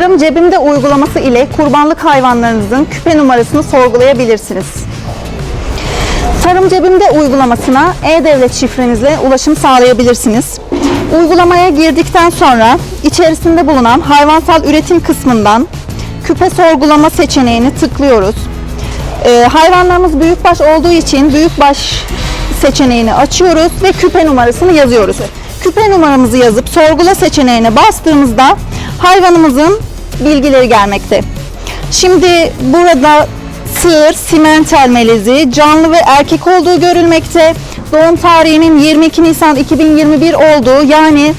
Tarım Cebimde uygulaması ile kurbanlık hayvanlarınızın küpe numarasını sorgulayabilirsiniz. Tarım Cebimde uygulamasına e-devlet şifrenizle ulaşım sağlayabilirsiniz. Uygulamaya girdikten sonra içerisinde bulunan hayvansal üretim kısmından küpe sorgulama seçeneğini tıklıyoruz. Ee, hayvanlarımız büyükbaş olduğu için büyükbaş seçeneğini açıyoruz ve küpe numarasını yazıyoruz. Küpe numaramızı yazıp sorgula seçeneğine bastığımızda hayvanımızın bilgileri gelmekte. Şimdi burada sığır, simental melezi, canlı ve erkek olduğu görülmekte. Doğum tarihinin 22 Nisan 2021 olduğu yani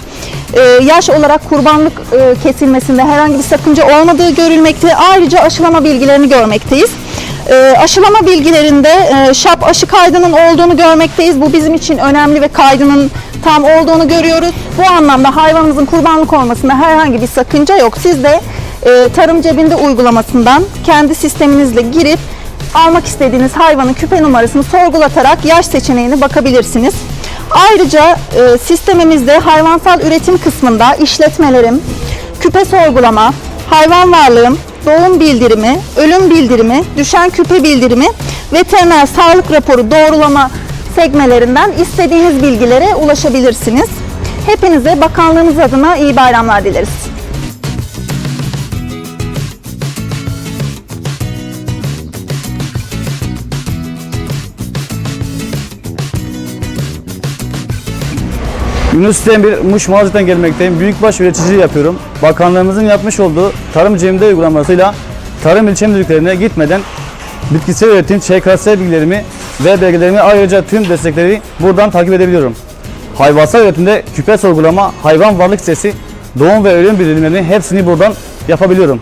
e, yaş olarak kurbanlık e, kesilmesinde herhangi bir sakınca olmadığı görülmekte. Ayrıca aşılama bilgilerini görmekteyiz. E, aşılama bilgilerinde e, şap aşı kaydının olduğunu görmekteyiz. Bu bizim için önemli ve kaydının tam olduğunu görüyoruz. Bu anlamda hayvanımızın kurbanlık olmasında herhangi bir sakınca yok. Siz de e, Tarım Cebinde uygulamasından kendi sisteminizle girip almak istediğiniz hayvanın küpe numarasını sorgulatarak yaş seçeneğine bakabilirsiniz. Ayrıca e, sistemimizde hayvansal üretim kısmında işletmelerim, küpe sorgulama, hayvan varlığım, doğum bildirimi, ölüm bildirimi, düşen küpe bildirimi, veteriner sağlık raporu doğrulama sekmelerinden istediğiniz bilgilere ulaşabilirsiniz. Hepinize bakanlığımız adına iyi bayramlar dileriz. Yunus bir Muş Malazgirt'ten gelmekteyim. Büyükbaş üreticiliği yapıyorum. Bakanlığımızın yapmış olduğu tarım cemde uygulamasıyla tarım ilçe müdürlüklerine gitmeden bitkisel üretim, ÇKS bilgilerimi ve belgelerimi ayrıca tüm destekleri buradan takip edebiliyorum. Hayvansal üretimde küpe sorgulama, hayvan varlık sesi, doğum ve ölüm bildirimlerini hepsini buradan yapabiliyorum.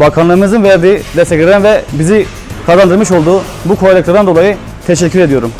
Bakanlığımızın verdiği desteklerden ve bizi kazandırmış olduğu bu kolaylıklardan dolayı teşekkür ediyorum.